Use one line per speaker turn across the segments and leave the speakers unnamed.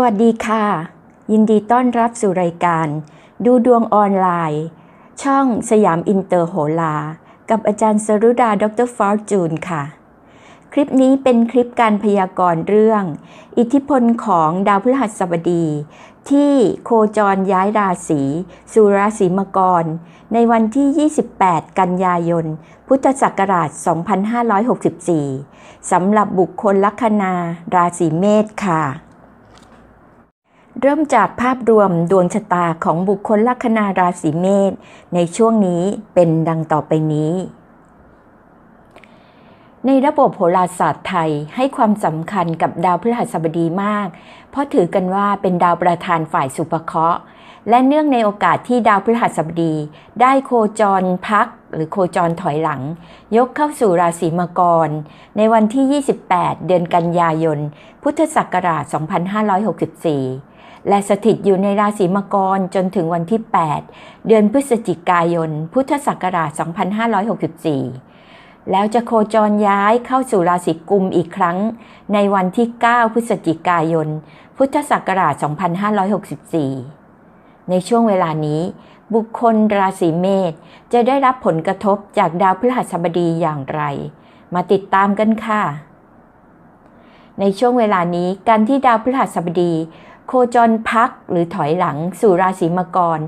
วัสดีค่ะ ยินดีต้อนรับสู่รายการ ดูดวงออนไลน์ ช่องสยามอินเตอร์โหรากับอาจารย์สรุดาดรฟอร์จูนค่ะ คลิปนี้เป็นคลิปการพยากรณ์เรื่อง อิทธิพลของดาวพฤหัสบดี ที่โคจรย้ายราศีสู่ราศีมกร ในวันที่ 28 กันยายน พุทธศักราช 2564สำหรับบุคคลลัคนาราศีเมษค่ะ เริ่มจากภาพรวมดวงชะตาของบุคคลลัคนาราศีเมษในช่วงนี้เป็นดังต่อไปนี้ ในระบบโหราศาสตร์ไทยให้ความสำคัญกับดาวพฤหัสบดีมาก เพราะถือกันว่าเป็นดาวประธานฝ่ายสุภเคราะห์ และเนื่องในโอกาสที่ดาวพฤหัสบดี ได้โคจรพักหรือโคจรถอยหลัง ยกเข้าสู่ราศีมังกร ในวันที่ 28 เดือนกันยายน พุทธศักราช 2564 และสถิตอยู่ในราศีมังกรจนถึงวันที่ 8 เดือนพฤศจิกายน พุทธศักราช 2564 แล้วจะโคจรย้ายเข้าสู่ราศีกุมอีกครั้ง ในวันที่ 9 พฤศจิกายน พุทธศักราช 2564 ในช่วงเวลานี้ บุคคลราศีเมษจะได้รับผลกระทบจากดาวพฤหัสบดีอย่างไร มาติดตามกันค่ะ ในช่วงเวลานี้การที่ดาวพฤหัสบดี โคจรพักหรือถอยหลังสู่ราศีมังกร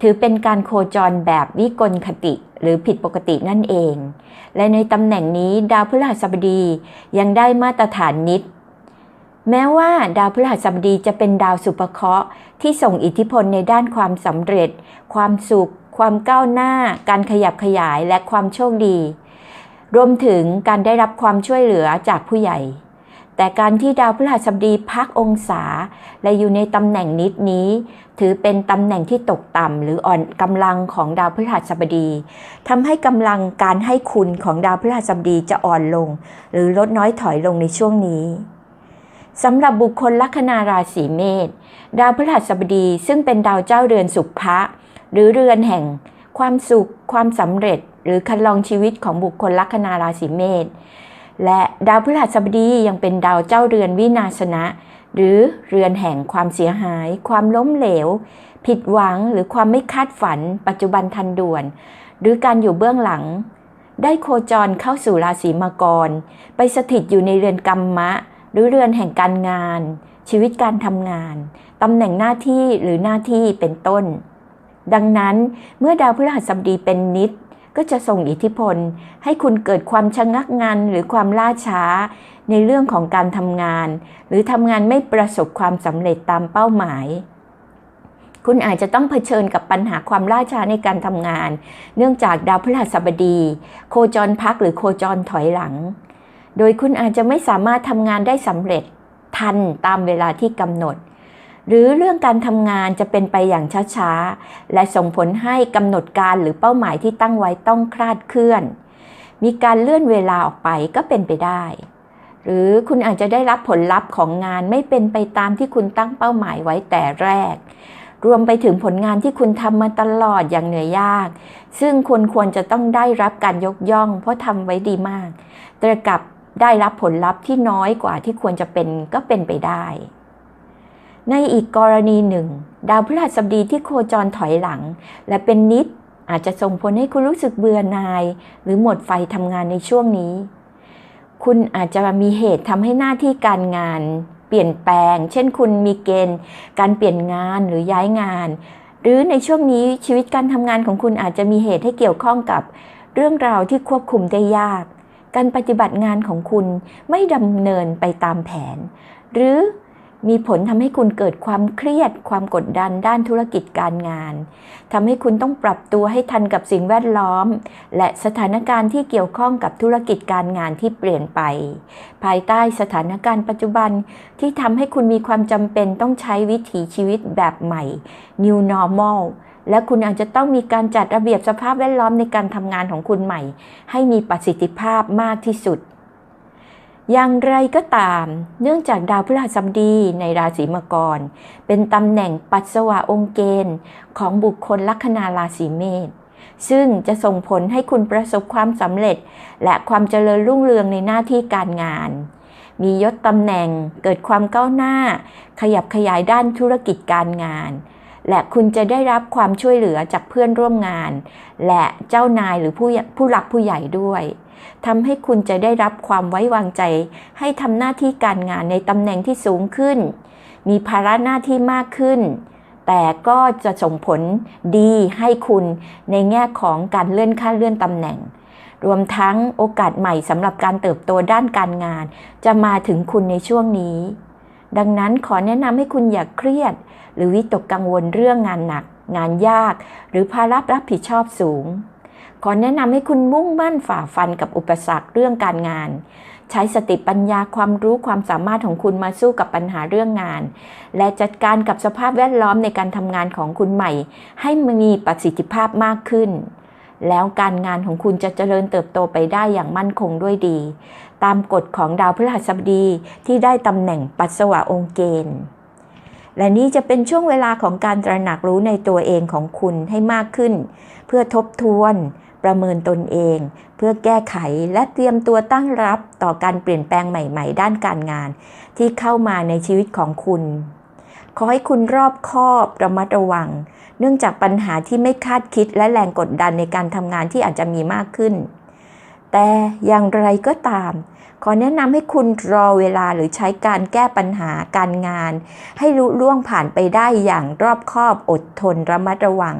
ถือเป็นการโคจรแบบวิกลคติหรือผิดปกตินั่นเอง และในตำแหน่งนี้ดาวพฤหัสบดียังได้มาตรฐานนิด แม้ว่าดาวพฤหัสบดีจะเป็นดาวสุภเคราะห์ที่ส่งอิทธิพลในด้านความสำเร็จ ความสุข ความก้าวหน้า การขยับขยายและความโชคดี รวมถึงการได้รับความช่วยเหลือจากผู้ใหญ่ แต่การที่ดาวพฤหัสบดีพักองศา และอยู่ในตำแหน่งนิดนี้ ถือเป็นตำแหน่งที่ตกต่ำหรืออ่อนกำลังของดาวพฤหัสบดีทำให้กำลังการให้คุณของดาวพฤหัสบดีจะอ่อนลง หรือลดน้อยถอยลงในช่วงนี้สำหรับบุคคลลัคนาราศีเมษดาวพฤหัสบดีซึ่งเป็นดาวเจ้าเรือนสุภะหรือเรือนแห่ง ความสุข ความสำเร็จ หรือคันลองชีวิตของบุคคลลัคนาราศีเมษ และดาวพฤหัสบดียังเป็นดาวเจ้าเรือนวินาศนะ หรือเรือนแห่งความเสียหาย ความล้มเหลว ผิดหวังหรือความไม่คาดฝัน ปัจจุบันทันด่วน หรือการอยู่เบื้องหลัง ได้โคจรเข้าสู่ราศีมังกร ไปสถิตอยู่ในเรือนกรรมะ หรือเรือนแห่งการงาน ชีวิตการทำงานตำแหน่งหน้าที่หรือหน้าที่เป็นต้น ดังนั้นเมื่อดาวพฤหัสบดีเป็นนิด ก็จะส่งอิทธิพล ให้คุณเกิดความชะงักงันหรือความล่าช้า ในเรื่องของการทำงาน หรือทำงานไม่ประสบความสำเร็จตามเป้าหมาย คุณอาจจะต้องเผชิญกับปัญหาความล่าช้าในการทำงาน เนื่องจากดาวพฤหัสบดี โคจรพักหรือโคจรถอยหลัง โดยคุณอาจจะไม่สามารถทำงานได้สำเร็จทันตามเวลาที่กำหนด หรือเรื่องการทำงานจะเป็นไปอย่างช้าๆ และส่งผลให้กำหนดการหรือเป้าหมายที่ตั้งไว้ต้องคลาดเคลื่อน มีการเลื่อนเวลาออกไปก็เป็นไปได้ หรือคุณอาจจะได้รับผลลัพธ์ของงานไม่เป็นไปตามที่คุณตั้งเป้าหมายไว้แต่แรก รวมไปถึงผลงานที่คุณทำมาตลอดอย่างเหนื่อยยาก ซึ่งคุณควรจะต้องได้รับการยกย่อง เพราะทำไว้ดีมาก แต่กลับได้รับผลลัพธ์ที่น้อยกว่าที่ควรจะเป็นก็เป็นไปได้ ในอีกกรณีหนึ่ง ดาวพฤหัสบดีที่โคจรถอยหลัง และเป็นนิดอาจจะส่งผลให้คุณรู้สึกเบื่อหน่าย หรือหมดไฟทำงานในช่วงนี้ คุณอาจจะมีเหตุทำให้หน้าที่การงาน เปลี่ยนแปลง เช่นคุณมีเกณฑ์ การเปลี่ยนงานหรือย้ายงาน หรือในช่วงนี้ชีวิตการทำงานของคุณอาจจะมีเหตุให้เกี่ยวข้องกับ เรื่องราวที่ควบคุมได้ยาก การปฏิบัติงานของคุณไม่ดำเนินไปตามแผน หรือ มีผลทำให้คุณเกิดความเครียด ความกดดันด้านธุรกิจการงานทำให้คุณต้องปรับตัวให้ทันกับสิ่งแวดล้อม และสถานการณ์ที่เกี่ยวข้องกับธุรกิจการงานที่เปลี่ยนไป ภายใต้สถานการณ์ปัจจุบันที่ทำให้คุณมีความจำเป็นต้องใช้วิถีชีวิตแบบใหม่ New Normal และคุณอาจจะต้องมีการจัดระเบียบสภาพแวดล้อมในการทำงานของคุณใหม่ ให้มีประสิทธิภาพมากที่สุด อย่างไรก็ตาม เนื่องจากดาวพฤหัสบดีในราศีมังกร เป็นตำแหน่งปัสสาวะองค์เกณฑ์ของบุคคลลัคนาราศีเมษ ซึ่งจะส่งผลให้คุณประสบความสำเร็จ และความเจริญรุ่งเรืองในหน้าที่การงาน มียศตำแหน่งเกิดความก้าวหน้า ขยับขยายด้านธุรกิจการงาน และคุณจะได้รับความช่วยเหลือจากเพื่อนร่วมงาน และเจ้านายหรือผู้ผู้หลักผู้ใหญ่ด้วย ทำให้คุณจะได้รับความไว้วางใจ ให้ทำหน้าที่การงานในตำแหน่งที่สูงขึ้น มีภาระหน้าที่มากขึ้น แต่ก็จะส่งผลดีให้คุณในแง่ของการเลื่อนขั้นเลื่อนตำแหน่ง รวมทั้งโอกาสใหม่สำหรับการเติบโตด้านการงาน จะมาถึงคุณในช่วงนี้ ดังนั้นขอแนะนำให้คุณอย่าเครียด หรือวิตกกังวลเรื่องงานหนัก งานยาก หรือภาระรับผิดชอบสูง ขอแนะนำให้คุณมุ่งมั่นฝ่าฟันกับอุปสรรคเรื่องการงาน ใช้สติปัญญาความรู้ความสามารถของคุณมาสู้กับปัญหาเรื่องงาน และจัดการกับสภาพแวดล้อมในการทำงานของคุณใหม่ ให้มีประสิทธิภาพมากขึ้น แล้วการงานของคุณจะเจริญเติบโตไปได้อย่างมั่นคงด้วยดี ตามกฎของดาวพฤหัสบดีที่ได้ตำแหน่งปัสสาวะองค์เกณฑ์ และนี่จะเป็นช่วงเวลาของการตระหนักรู้ในตัวเองของคุณให้มากขึ้น เพื่อทบทวน ประเมินตนเอง เพื่อแก้ไขและเตรียมตัวตั้งรับต่อการเปลี่ยนแปลงใหม่ๆ ด้านการงาน ที่เข้ามาในชีวิตของคุณ ขอให้คุณรอบคอบระมัดระวัง เนื่องจากปัญหาที่ไม่คาดคิดและแรงกดดันในการทำงานที่อาจจะมีมากขึ้น แต่อย่างไรก็ตาม ขอแนะนำให้คุณรอเวลาหรือใช้การแก้ปัญหาการงาน ให้ลุล่วงผ่านไปได้อย่างรอบคอบอดทนระมัดระวัง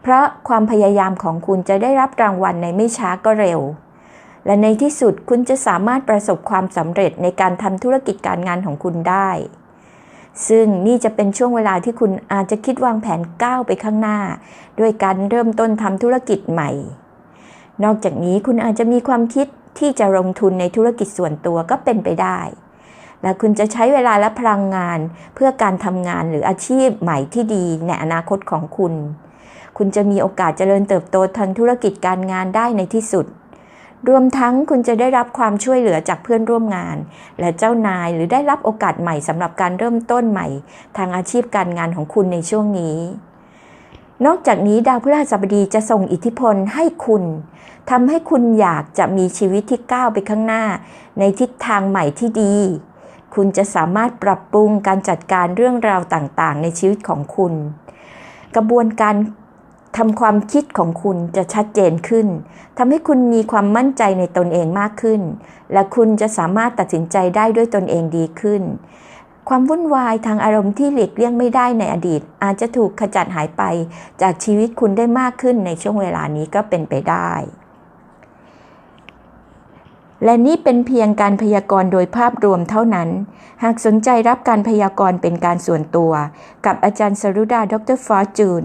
เพราะความพยายามของคุณจะได้รับรางวัลในไม่ช้าก็เร็ว และในที่สุดคุณจะสามารถประสบความสำเร็จในการทำธุรกิจการงานของคุณได้ ซึ่งนี่จะเป็นช่วงเวลาที่คุณอาจจะคิดวางแผนก้าวไปข้างหน้า ด้วยการเริ่มต้นทำธุรกิจใหม่ นอกจากนี้คุณอาจจะมีความคิดที่จะลงทุนในธุรกิจส่วนตัวก็เป็นไปได้ และคุณจะใช้เวลาและพลังงานเพื่อการทำงานหรืออาชีพใหม่ที่ดีในอนาคตของคุณ คุณจะมีโอกาสเจริญเติบโตทางธุรกิจการงานได้ในที่สุด รวมทั้งคุณจะได้รับความช่วยเหลือจากเพื่อนร่วมงาน และเจ้านายหรือได้รับโอกาสใหม่สำหรับการเริ่มต้นใหม่ ทางอาชีพการงานของคุณในช่วงนี้ นอกจากนี้ดาวพฤหัสบดีจะส่งอิทธิพลให้คุณทำให้คุณอยากจะมีชีวิตที่ก้าวไปข้างหน้า ในทิศทางใหม่ที่ดี คุณจะสามารถปรับปรุงการจัดการเรื่องราวต่างๆ ในชีวิตของคุณ กระบวนการทำความคิดของคุณจะชัดเจนขึ้นทำให้คุณมีความมั่นใจในตนเองมากขึ้น และคุณจะสามารถตัดสินใจได้ด้วยตนเองดีขึ้น ความวุ่นวายทางอารมณ์ที่หลีกเลี่ยงไม่ได้ในอดีต อาจจะถูกขจัดหายไปจากชีวิตคุณได้มากขึ้นในช่วงเวลานี้ก็เป็นไปได้ และนี่เป็นเพียงการพยากรณ์โดยภาพรวมเท่านั้น หากสนใจรับการพยากรณ์เป็นการส่วนตัว กับอาจารย์สรุดาดรฟอร์จูน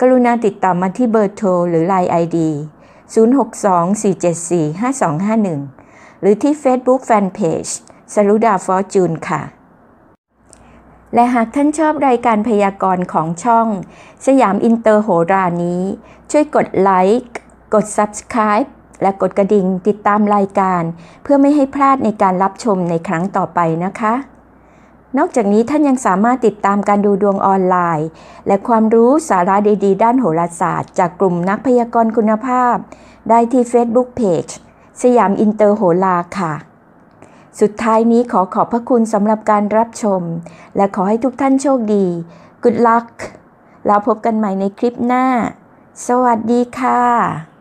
กรุณาติดต่อมาที่เบอร์โทรหรือ Line ID 0624745251 หรือที่ Facebook Fanpage สรุดาฟอร์จูนค่ะ และหากท่านชอบรายการพยากรณ์ของช่อง สยามอินเตอร์โหรานี้ ช่วยกดไลค์กด Subscribe และกดกระดิ่งติดตามรายการ เพื่อไม่ให้พลาดในการรับชมในครั้งต่อไปนะคะ นอกจากนี้ท่านยังสามารถติดตามการดูดวงออนไลน์ และความรู้สาระดีๆ ด้านโหราศาสตร์ จากกลุ่มนักพยากรณ์คุณภาพ ได้ที่ Facebook Page สยามอินเตอร์โหราค่ะ สุดท้ายนี้ขอขอบพระคุณสำหรับการรับชม และขอให้ทุกท่านโชคดี Good luck แล้วพบกันใหม่ในคลิปหน้า สวัสดีค่ะ